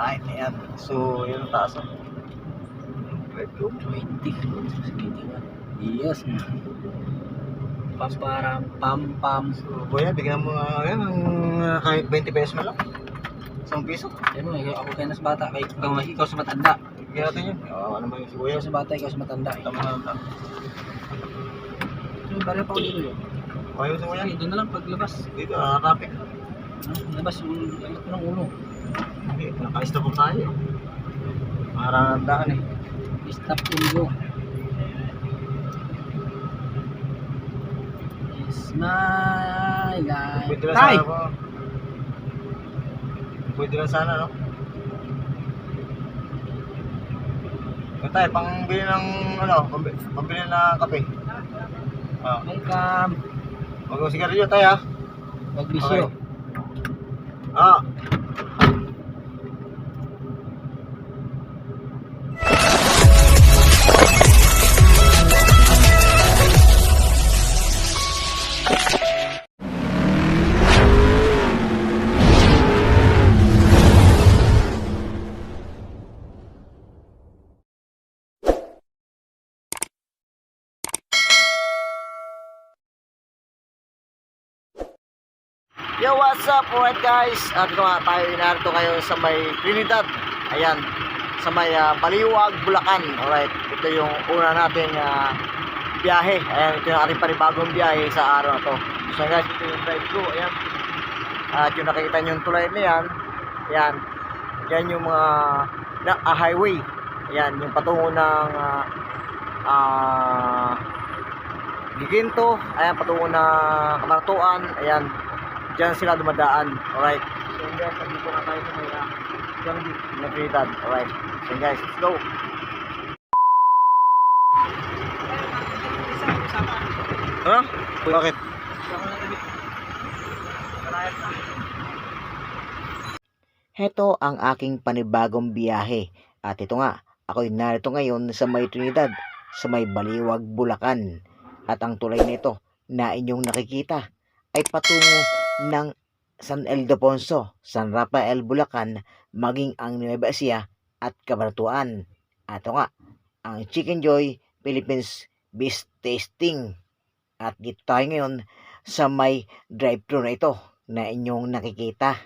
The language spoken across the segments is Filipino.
Alright, ayan. So, yun ang taas. oh. Red Room 20. Yes. Pam, pam. So, kuya, bigyan mo nga yan ng uh, kahit 20 pesos na lang. Isang piso. Ayun mo, ikaw- ako kayo na sa bata. Kay, ikaw, ikaw sa matanda. Bigyan natin yun. Oo, ano ba yung si kuya? Sa bata, ikaw sa matanda. Tama na lang. Yung baril pa ko dito yun. Gusto mo yan? Doon na lang paglabas. Dito, ah, traffic. Ah, Labas yung ulo. Okay, naka-stop po tayo. Ang daan eh. Stop and go. It's my life. Pwede lang Tay! sana po. Pwede lang sana, no? Yung tayo, pangbili ng, ano, pambi- pambili ng kape. Ah, Welcome. Huwag mo sigarilyo tayo, ha? Pagbisyo. Ah. Yo, what's up? Alright guys, at ito nga tayo narito kayo sa may Trinidad. Ayan, sa may ah, Baliwag, Bulacan. Alright, ito yung una nating ah, biyahe. Ayan, ito yung ating panibagong biyahe sa araw na to. So guys, ito yung drive ko. Ayan. At yung nakikita nyo yung tulay na yan, ayan, yan yung mga na, ah, highway. Ayan, yung patungo ng ah, ah, Giginto, ayan, patungo na Kamartuan, ayan, Diyan sila dumadaan. Alright. So guys, nandito na tayo sa may uh, na Trinidad. Alright. So guys, let's go. Ha? Bakit? Heto ang aking panibagong biyahe. At ito nga, ako'y narito ngayon sa may Trinidad, sa may Baliwag, Bulacan. At ang tulay nito na inyong nakikita ay patungo ng San Ildefonso, San Rafael, Bulacan, maging ang Nueva Ecija at Cabanatuan. At ito nga, ang Chicken Joy Philippines Beef Tasting. At dito tayo ngayon sa may drive-thru na ito na inyong nakikita.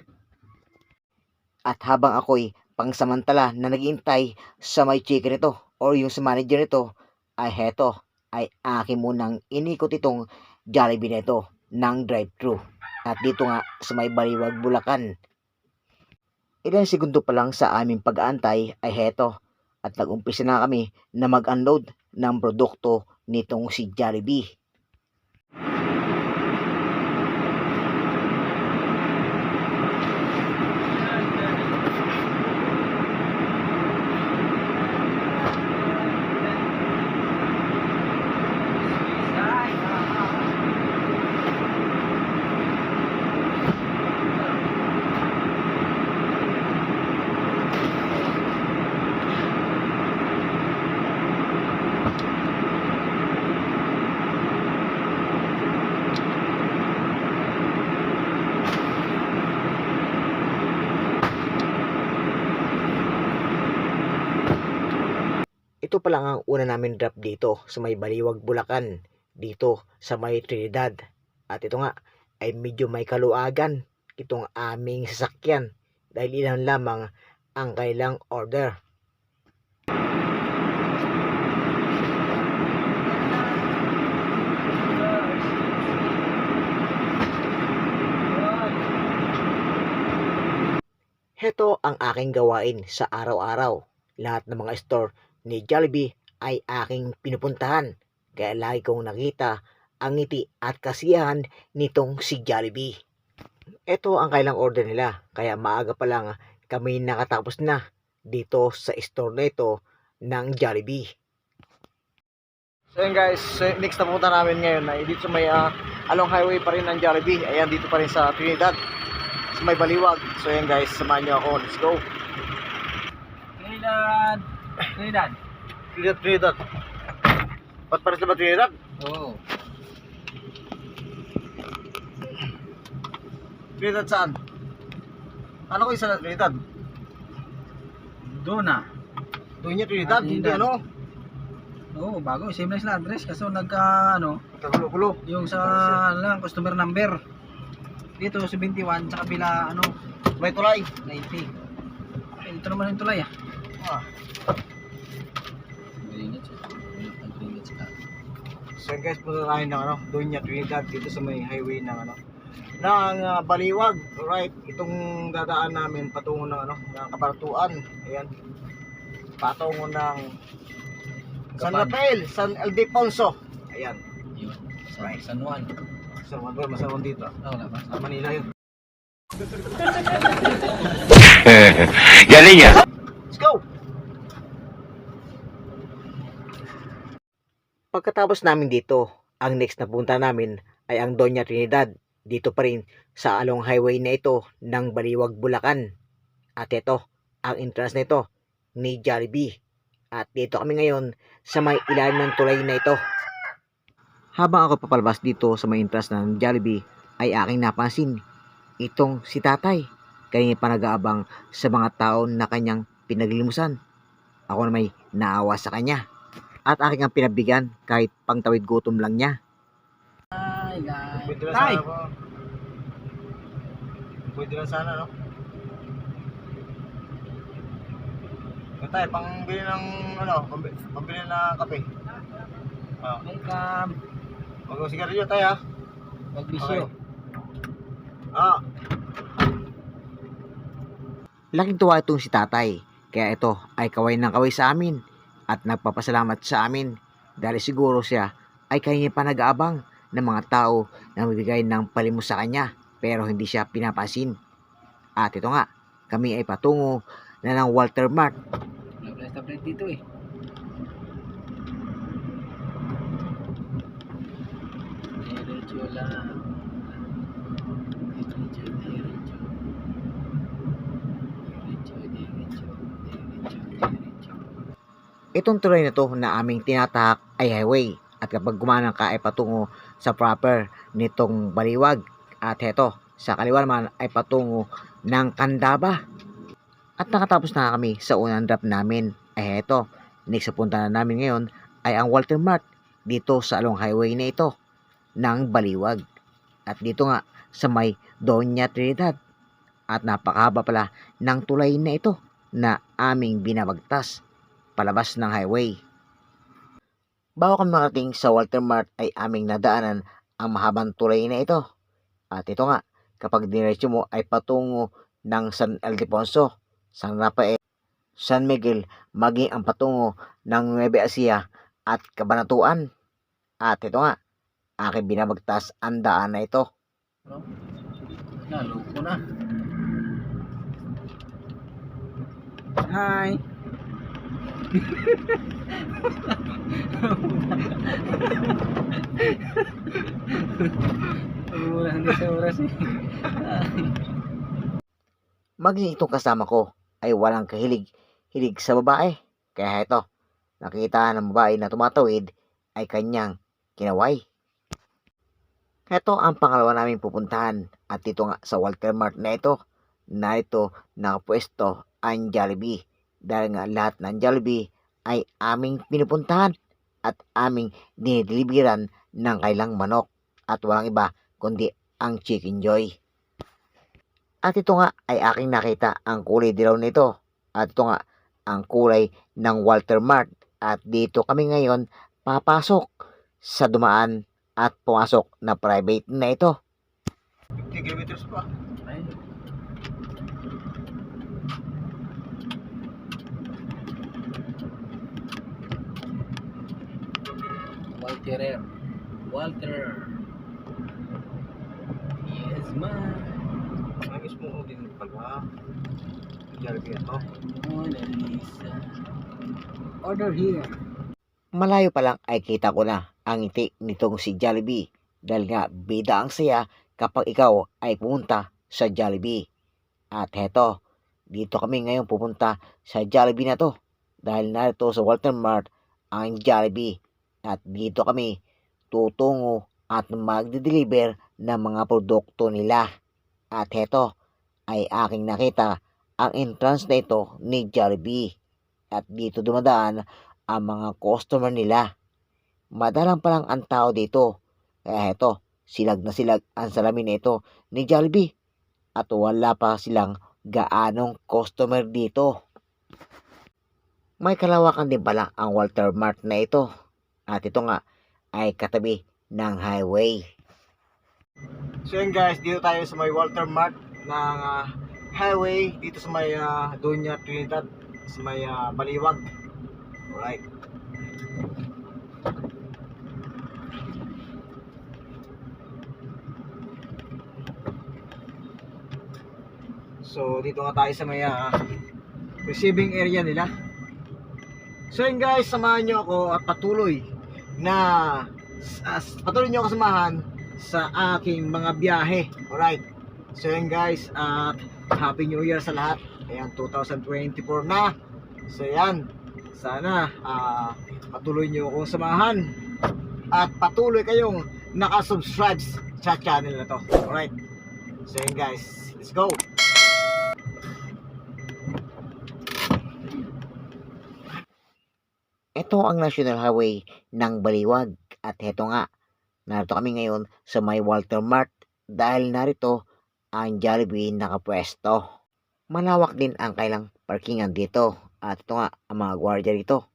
At habang ako'y pangsamantala na naghihintay sa may chicken ito or yung sa manager nito, ay heto, ay akin munang inikot itong Jollibee na ito ng drive-thru. At dito nga sa may Baliwag, Bulacan. Ilang segundo pa lang sa aming pag-aantay ay heto at nag-umpisa na kami na mag-unload ng produkto nitong si Jollibee. Pa lang ang una namin drop dito sa may Baliwag, Bulacan. Dito sa may Trinidad. At ito nga ay medyo may kaluagan itong aming sasakyan dahil ilan lamang ang kailang order. Heto ang aking gawain sa araw-araw. Lahat ng mga store ni Jollibee ay aking pinupuntahan. Kaya lagi kong nakita ang ngiti at kasiyahan nitong si Jollibee. Ito ang kailang order nila. Kaya maaga pa lang kami nakatapos na dito sa store na ito ng Jollibee. So yun guys, so next na punta namin ngayon ay dito sa may ah, along highway pa rin ng Jollibee. Ayan dito pa rin sa Trinidad. Sa may Baliwag. So yun guys, samahan nyo ako. Let's go. Trinidad. Trinidad. Trinidad, Trinidad. Ba't pares na ba Trinidad? Oo. Trinidad saan? Ano ko isa na Trinidad? Dona. Doña Trinidad, Ah, hindi ano. Oo, bago. Same lang sila address. Kaso nagka, ano, Kagulo-gulo. yung sa, ano lang, customer number. Dito, 71, sa kabila, ano, May tulay. 90. Eh, ito naman yung tulay, ah. Ah. So guys, punta tayo ng ano, Doña Trinidad dito sa may highway ng ano, ng ah, Baliwag. Right, itong dadaan namin patungo ng ano, ng Kapartuan. Ayan. Patungo ng San. Rafael, San Ildefonso. Ayan. Yun. Sa Right. San Juan. San Juan Bro, San Juan dito. Oo, wala ba? Sa Manila yun. Galing ya. Let's go! Pagkatapos namin dito, ang next na punta namin ay ang Doña Trinidad. Dito pa rin sa along highway na ito ng Baliwag, Bulacan. At ito, ang entrance nito ni Jollibee. At dito kami ngayon sa may ilalim ng tulay na ito. Habang ako papalabas dito sa may entrance ng Jollibee ay aking napansin itong si tatay. Kanina pa nag-aabang sa mga tao na kanyang pinaglimusan. Ako na may naawa sa kanya. At aking ang pinabigyan kahit pangtawid gutom lang niya. Ay, lay. Pwede lang sana po. Pwede lang sana, no? Tay, pangbili ng, ano, pambi- pambili ng kape. Ah, Welcome. wag mo sigarilyo tayo, ha? Wag bisyo. Ah. Laking tuwa itong si tatay. Kaya ito ay kaway ng kaway sa amin at nagpapasalamat sa amin dahil siguro siya ay kanya pa nag-aabang ng mga tao na magbigay ng palimos sa kanya pero hindi siya pinapansin. At ito nga, kami ay patungo na ng Walter Mart. Wala dito eh. Diretso lang. Diretso, diretso. Diretso, diretso. Diretso, diretso. Itong tulay na to na aming tinatahak ay highway. At kapag gumanang ka ay patungo sa proper nitong baliwag. At heto sa kaliwa naman ay patungo ng Kandaba. At nakatapos na kami sa unang drop namin. Ay heto next punta na namin ngayon ay ang Walter Mart dito sa along highway na ito ng baliwag. At dito nga sa may Doña Trinidad. At napakahaba pala ng tulay na ito na aming binabagtas palabas ng highway. Bago kami makarating sa Walter Mart ay aming nadaanan ang mahabang tulay na ito. At ito nga, kapag diretso mo ay patungo ng San Ildefonso, San Rafael, San Miguel, maging ang patungo ng Nueva Ecija at Kabanatuan. At ito nga, aking binabagtas ang daan na ito. Naloko na. Hi. Wala hindi sa oras eh. Maging itong kasama ko ay walang kahilig hilig sa babae. Kaya ito, nakita ng babae na tumatawid ay kanyang kinaway. Ito ang pangalawa naming pupuntahan at dito nga sa Walter Mart na ito na ito nakapwesto ang Jollibee dahil nga lahat ng Jollibee ay aming pinupuntahan at aming dinideliveran ng kailang manok at walang iba kundi ang Chicken Joy. At ito nga ay aking nakita ang kulay dilaw nito. At ito nga ang kulay ng Walter Mart. At dito kami ngayon papasok sa dumaan at pumasok na private na ito. 50 kilometers pa. Ay. Walter Walter Yes man Ay, mismo ko din pala. Jollibee ito. Mona Lisa Order here Malayo pa lang ay kita ko na ang ngiti nitong si Jollibee. Dahil nga bida ang saya kapag ikaw ay pumunta sa Jollibee. At heto, dito kami ngayon pupunta sa Jollibee na to. Dahil narito sa Walter Mart ang Jollibee. At dito kami tutungo at magde-deliver ng mga produkto nila. At heto ay aking nakita ang entrance na ito ni Jollibee. at dito dumadaan ang mga customer nila. Madalang pa lang ang tao dito. Kaya heto, silag na silag ang salamin nito ni Jollibee. At wala pa silang gaanong customer dito. May kalawakan din pala ang Walter Mart na ito. At ito nga ay katabi ng highway. So yun guys, dito tayo sa may Walter Mart ng ah, highway dito sa may uh, Doña Trinidad sa may ah, Baliwag. Alright. So dito nga tayo sa may ah, receiving area nila. So yun guys, samahan nyo ako at patuloy na as, patuloy nyo ako samahan sa aking mga biyahe. Alright. So yun guys, at Happy New Year sa lahat. Ayan, 2024 na. So yan, sana ah, patuloy nyo akong samahan at patuloy kayong nakasubscribe sa channel na to. Alright. So yun guys, let's go. Ito ang National Highway ng Baliwag. At heto nga, narito kami ngayon sa may Walter Mart dahil narito ang Jollibee nakapwesto. Malawak din ang kailang parkingan dito. At ito nga, ang mga gwardiya rito,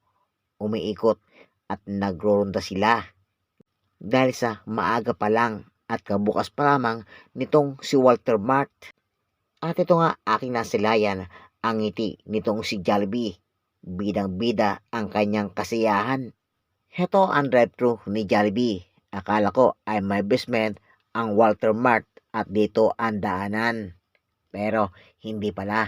umiikot at nagroronda sila. Dahil sa maaga pa lang at kabukas pa lamang nitong si Walter Mart. At ito nga, aking nasilayan ang ngiti nitong si Jollibee bidang-bida ang kanyang kasiyahan. Heto ang drive-thru ni Jollibee. Akala ko ay may basement ang Walter Mart at dito ang daanan. Pero hindi pala.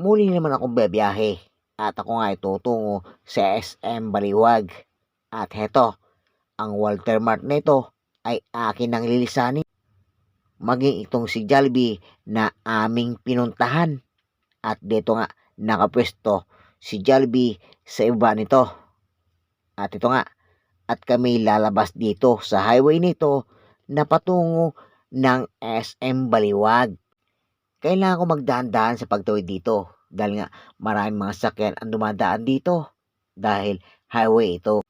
Muli naman akong bebiyahe at ako nga ay tutungo sa SM Baliwag. At heto, ang Walter Mart nito ay akin ang lilisanin. Maging itong si Jollibee na aming pinuntahan. At dito nga nakapwesto si Jollibee sa iba nito. At ito nga, at kami lalabas dito sa highway nito na patungo ng SM Baliwag kailangan ko magdaan-daan sa pagtawid dito dahil nga maraming mga sakyan ang dumadaan dito dahil highway ito.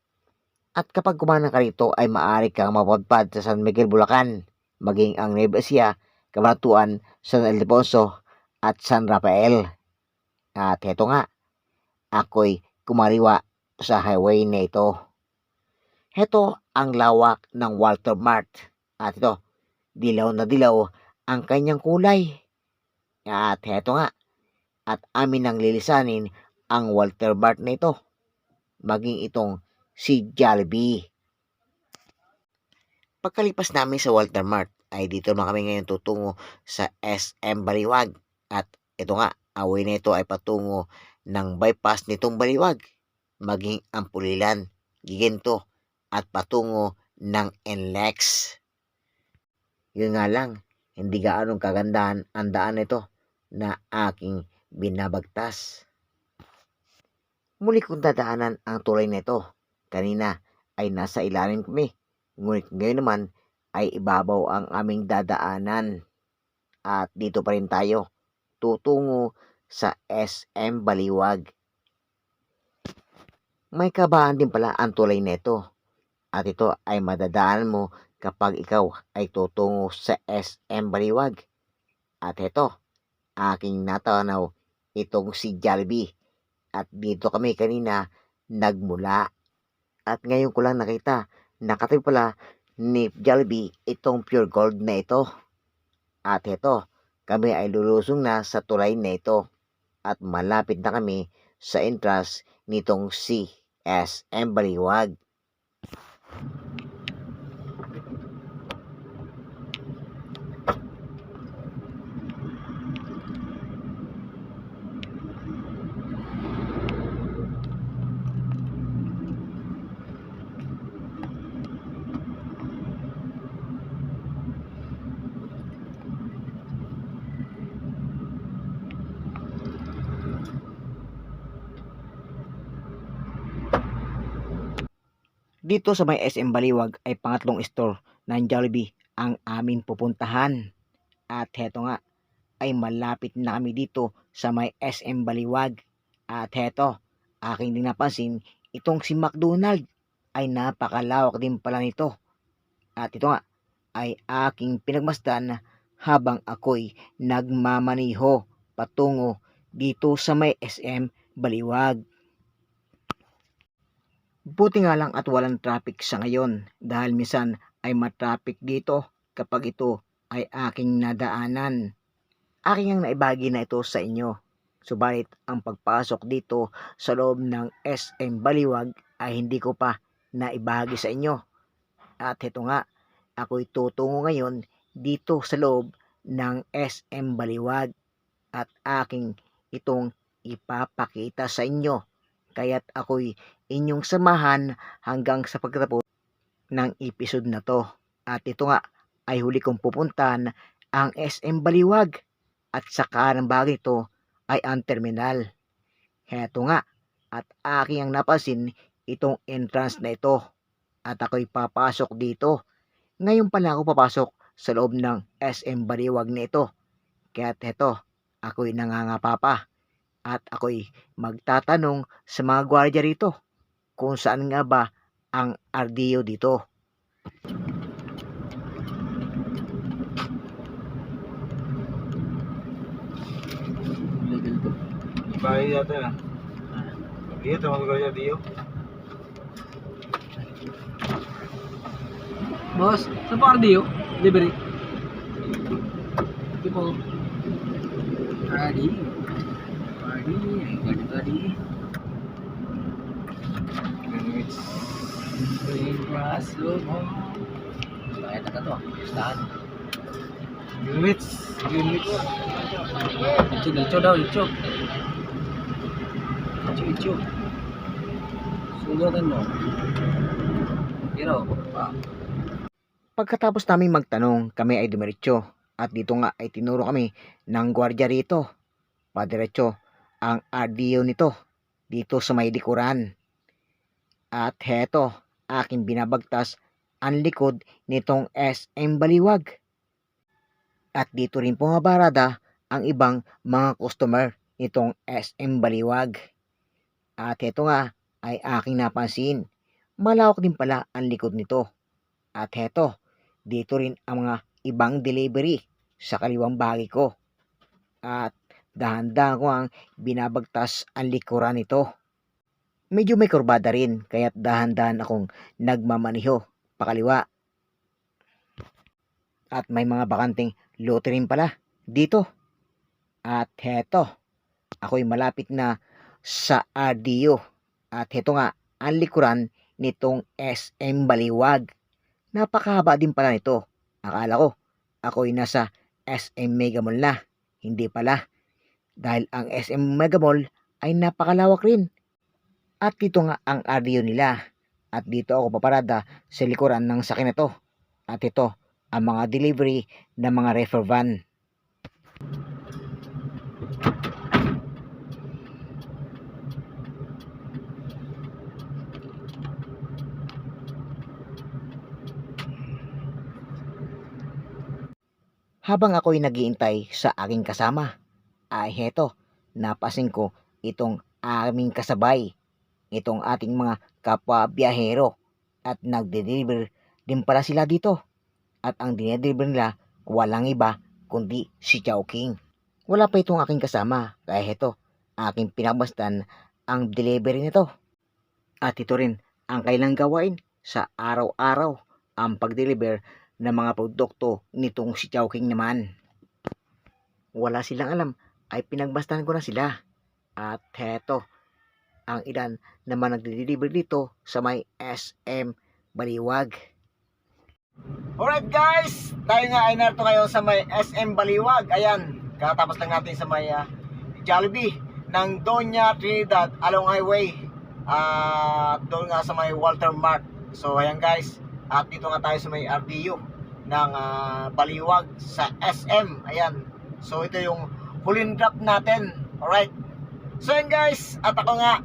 At kapag kumana ka rito ay maaari kang mapadpad sa San Miguel, Bulacan, maging ang Nueva Ecija, Cabanatuan, San Ildefonso at San Rafael. At heto nga, ako'y kumariwa sa highway na ito. Heto ang lawak ng Walter Mart. At ito, dilaw na dilaw ang kanyang kulay. At heto nga, at amin nang lilisanin ang Walter Mart na ito. Maging itong si Jollibee. Pagkalipas namin sa Walter Mart, ay dito naman kami ngayon tutungo sa SM Baliwag. At ito nga, away na ito ay patungo ng bypass nitong Baliwag. Maging ang Pulilan, Giginto, at patungo ng NLEX. Yun nga lang, hindi gaanong kagandahan ang daan nito na aking binabagtas. Muli kong dadaanan ang tulay nito. Kanina ay nasa ilalim kami. Ngunit ngayon naman ay ibabaw ang aming dadaanan. At dito pa rin tayo. Tutungo sa SM Baliwag. May kabaan din pala ang tulay nito. At ito ay madadaanan mo kapag ikaw ay tutungo sa SM Baliwag. At ito, aking natanaw itong si Jollibee. At dito kami kanina nagmula. At ngayon ko lang nakita, nakatabi pala ni Jollibee itong pure gold na ito. At ito, kami ay lulusong na sa tulay na ito. At malapit na kami sa entrance nitong si SM Baliwag. Dito sa may SM Baliwag ay pangatlong store ng Jollibee ang amin pupuntahan. At heto nga, ay malapit na kami dito sa may SM Baliwag. At heto, aking din napansin, itong si McDonald ay napakalawak din pala nito. At ito nga, ay aking pinagmasdan habang ako'y nagmamaniho patungo dito sa may SM Baliwag. Buti nga lang at walang traffic sa ngayon dahil minsan ay matraffic dito kapag ito ay aking nadaanan. Aking ang naibagi na ito sa inyo. Subalit ang pagpasok dito sa loob ng SM Baliwag ay hindi ko pa naibahagi sa inyo. At ito nga, ako'y tutungo ngayon dito sa loob ng SM Baliwag at aking itong ipapakita sa inyo. Kaya't ako'y inyong samahan hanggang sa pagtatapos ng episode na to. At ito nga ay huli kong pupuntahan ang SM Baliwag at sa kanang bagay ito ay ang terminal. Heto nga at aking ang napansin itong entrance na ito at ako'y papasok dito. Ngayon pala ako papasok sa loob ng SM Baliwag na ito. Kaya't heto, ako'y nangangapa pa at ako'y magtatanong sa mga gwardiya rito kung saan nga ba ang RDO dito. Bahay yata na. Dito, tawag ko siya Dio. Boss, sa pa RDO? Delivery? Ito po. Ready? Ready? Ready, ready. Minutes. Bayad na ka to. Stahan. Minutes. Minutes. Icho, icho daw, icho. Icho, icho. Sundan mo. Pero, pa. Pagkatapos namin magtanong, kami ay dumiretso at dito nga ay tinuro kami ng gwardiya rito. Padiretso ang RDO nito dito sa may likuran. At heto, aking binabagtas ang likod nitong SM Baliwag. At dito rin pumabarada ang ibang mga customer nitong SM Baliwag. At heto nga ay aking napansin. Malawak din pala ang likod nito. At heto, dito rin ang mga ibang delivery sa kaliwang bahagi ko. At dahan-dahan ko ang binabagtas ang likuran nito. Medyo may kurbada rin, kaya't dahan-dahan akong nagmamaniho pakaliwa. At may mga bakanting lote rin pala dito. At heto, ako'y malapit na sa RDO. At heto nga, ang likuran nitong SM Baliwag. Napakahaba din pala nito. Akala ko, ako'y nasa SM Mega Mall na. Hindi pala. Dahil ang SM Mega Mall ay napakalawak rin. At dito nga ang RDO nila. At dito ako paparada sa likuran ng sakin na. At ito, ang mga delivery ng mga reefer van. Habang ako'y nagiintay sa aking kasama, ay heto, napasin ko itong aming kasabay, itong ating mga kapwa biyahero at nagde-deliver din pala sila dito. At ang dinedeliver nila, walang iba kundi si Chow King. Wala pa itong aking kasama, kaya heto, aking pinabastan ang delivery nito. At ito rin ang kailang gawain sa araw-araw ang pag-deliver ng mga produkto nitong si Chow King naman. Wala silang alam ay pinagbastan ko na sila. At heto, ang ilan naman nagde-deliver dito sa may SM Baliwag. Alright guys, tayo nga ay narito kayo sa may SM Baliwag. Ayan, katapos lang natin sa may ah, Jollibee ng Doña Trinidad along highway. At doon nga sa may Walter Mart. So ayan guys, at dito nga tayo sa may RDU ng ah, Baliwag sa SM. Ayan. So ito yung huling drop natin. Alright. So ayan guys, at ako nga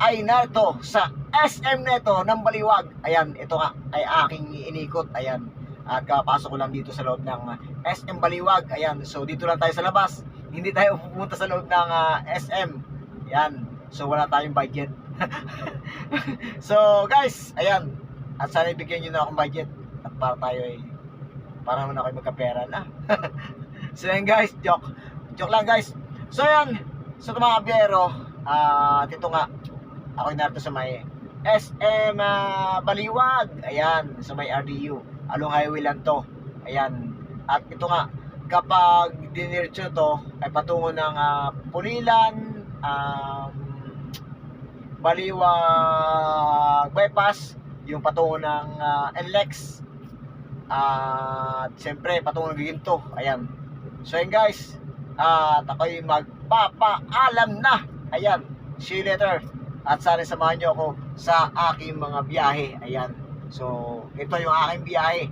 ay narito sa SM Neto ng Baliwag. Ayan, ito nga ay aking inikot. Ayan. At kapasok ko lang dito sa loob ng SM Baliwag. Ayan, so dito lang tayo sa labas. Hindi tayo pupunta sa loob ng ah, SM. Ayan, so wala tayong budget. so guys, ayan. At sana ibigyan nyo na akong budget. At para tayo ay, para naman ako magkapera na. so yan guys, joke. Joke lang guys. So yan, so ito mga biyero, ah dito nga, ako narito sa may SM ah, Baliwag. Ayan, sa may RDU. Along highway lang to. Ayan. At ito nga, kapag dinircho to, ay patungo ng ah, Pulilan, um, Baliwag bypass, yung patungo ng uh, NLEX, at siyempre patungo ng Giginto. Ayan. So yun guys, at ako'y magpapaalam na. Ayan, see you later. At sana samahan nyo ako sa aking mga biyahe. Ayan. So, ito yung aking biyahe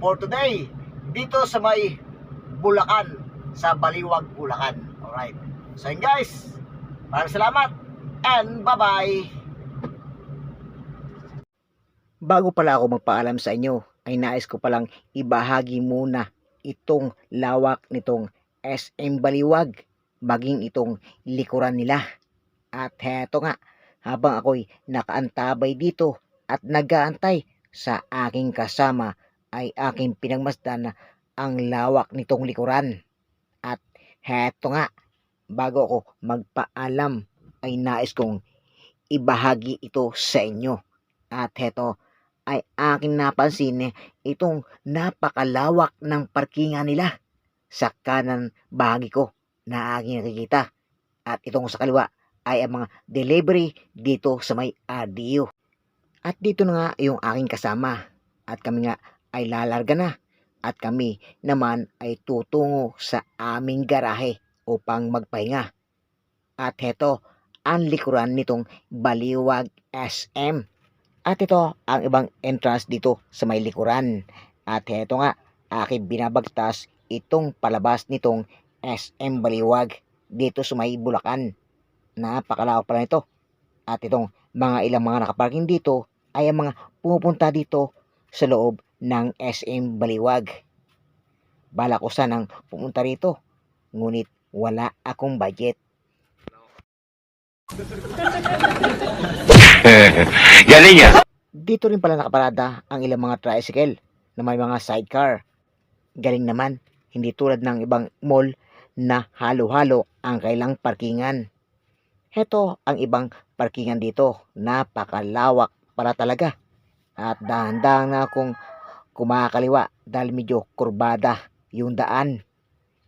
for today. Dito sa may Bulacan. Sa Baliwag, Bulacan. Alright. So yun guys, maraming salamat. And bye-bye. Bago pala ako magpaalam sa inyo, ay nais ko palang ibahagi muna itong lawak nitong SM Baliwag, maging itong likuran nila. At heto nga, habang ako'y nakaantabay dito at nagaantay sa aking kasama ay aking pinagmasdan na ang lawak nitong likuran. At heto nga, bago ako magpaalam ay nais kong ibahagi ito sa inyo. At heto ay aking napansin itong napakalawak ng parkingan nila sa kanan bahagi ko na aking nakikita. At itong sa kaliwa ay ang mga delivery dito sa may RDU. At dito na nga yung aking kasama. At kami nga ay lalarga na. At kami naman ay tutungo sa aming garahe upang magpahinga. At heto, ang likuran nitong Baliwag SM. At ito ang ibang entrance dito sa may likuran. At heto nga, aking binabagtas itong palabas nitong SM Baliwag dito sa may Bulacan. Napakalawak pala nito. At itong mga ilang mga nakaparking dito ay ang mga pumupunta dito sa loob ng SM Baliwag. Bala ko sanang pumunta rito. Ngunit wala akong budget. Galing yan. Dito rin pala nakaparada ang ilang mga tricycle na may mga sidecar. Galing naman, hindi tulad ng ibang mall na halo-halo ang kailang parkingan. Heto ang ibang parkingan dito, napakalawak para talaga. At dahan-dahan na akong kumakaliwa dahil medyo kurbada yung daan.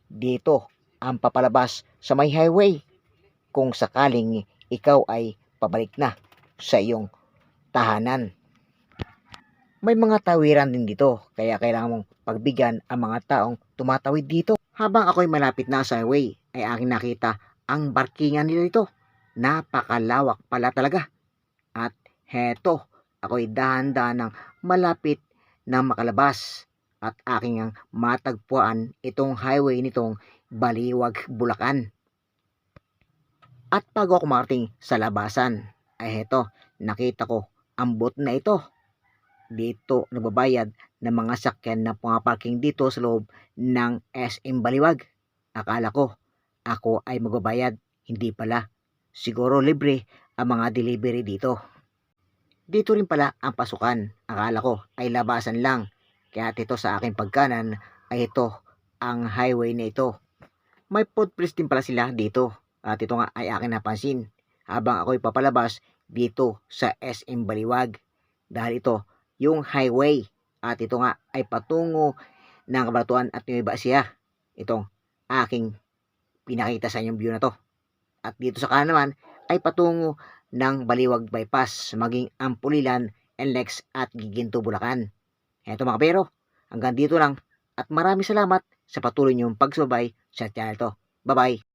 Dito ang papalabas sa may highway kung sakaling ikaw ay pabalik na sa iyong tahanan. May mga tawiran din dito, kaya kailangan mong pagbigyan ang mga taong tumatawid dito. Habang ako'y malapit na sa highway, ay aking nakita ang barkingan nila dito. Napakalawak pala talaga. At heto, ako'y dahan-dahan ng malapit na makalabas. At aking ang matagpuan itong highway nitong Baliwag, Bulacan. At bago ako makarating sa labasan, ay heto, nakita ko ang bot na ito. Dito nagbabayad ng mga sakyan na pumaparking dito sa loob ng SM Baliwag. Akala ko, ako ay magbabayad. Hindi pala. Siguro libre ang mga delivery dito. Dito rin pala ang pasukan. Akala ko ay labasan lang. Kaya dito sa aking pagkanan ay ito ang highway na ito. May footprints din pala sila dito. At ito nga ay aking napansin habang ako'y papalabas dito sa SM Baliwag. Dahil ito yung highway at ito nga ay patungo ng Kabaratuan at Nueva Ecija. Itong aking pinakita sa inyong view na to. At dito sa kanan naman ay patungo ng Baliwag Bypass maging Ampulilan, NLEX at Giginto, Bulacan. Eto mga pero, hanggang dito lang at maraming salamat sa patuloy niyong pagsubay sa channel to. Bye-bye!